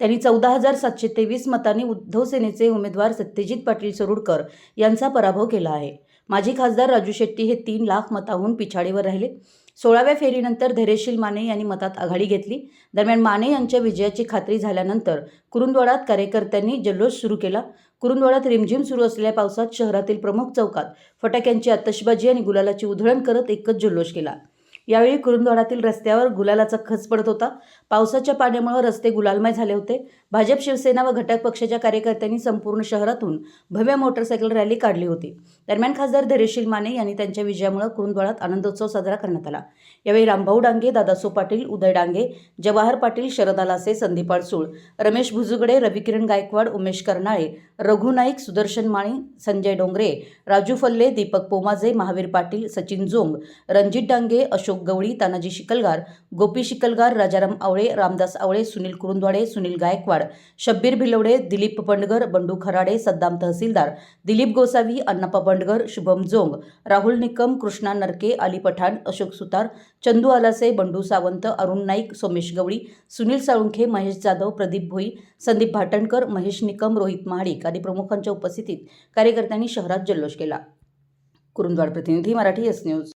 त्यांनी चौदा हजार सातशे तेवीस मतांनी उद्धव सेनेचे उमेदवार सत्यजित पाटील सरुडकर यांचा पराभव केला आहे. माजी खासदार राजू शेट्टी हे तीन लाख मताहून पिछाडीवर राहिले सोळाव्या फेरीनंतर धैर्यशील माने यांनी मतात आघाडी घेतली. दरम्यान माने यांच्या विजयाची खात्री झाल्यानंतर कुरुंदवाडात कार्यकर्त्यांनी जल्लोष सुरू केला. कुरुंदवाडात रिमझिम सुरू असलेल्या पावसात शहरातील प्रमुख चौकात फटाक्यांची आतषबाजी आणि गुलालाची उधळण करत एकच जल्लोष केला. यावेळी कुरुंदवाडातील रस्त्यावर गुलालाचा खच पडत होता. पावसाच्या पाण्यामुळे रस्ते गुलालमय झाले होते. भाजप शिवसेना व घटक पक्षाच्या कार्यकर्त्यांनी संपूर्ण शहरातून भव्य मोटरसायकल रॅली काढली होती. दरम्यान खासदार धैर्यशील माने यांनी त्यांच्या विजयामुळे कुरुंदवाडात आनंदोत्सव साजरा करण्यात आला. यावेळी रामभाऊ डांगे दादासो पाटील उदय डांगे जवाहर पाटील शरदा लासे संदीप अडसूळ रमेश भुजुगडे रविकिरण गायकवाड उमेश कर्नाळे रघु नाईक सुदर्शन माळी संजय डोंगरे राजू फल्ले दीपक पोमाजे महावीर पाटील सचिन जोंग रणजित डांगे अशोक गवळी तानाजी शिकलगार गोपी शिकलगार राजाराम आवळे रामदास आवळे सुनील कुरुंदवाडे सुनील गायकवाड शब्बीर भिलवडे दिलीप पंडगर बंडू खराडे सद्दाम तहसीलदार दिलीप गोसावी अण्णाप्पा पंडगर शुभम जोंग राहुल निकम कृष्णा नरके अली पठाण अशोक सुतार चंदू आलासे बंडू सावंत अरुण नाईक सोमेश गवळी सुनील साळुंखे महेश जाधव प्रदीप भोई संदीप भाटणकर महेश निकम रोहित महाडिक आदी प्रमुखांच्या उपस्थितीत कार्यकर्त्यांनी शहरात जल्लोष केला. कुरुंदवाड प्रतिनिधी मराठी एस न्यूज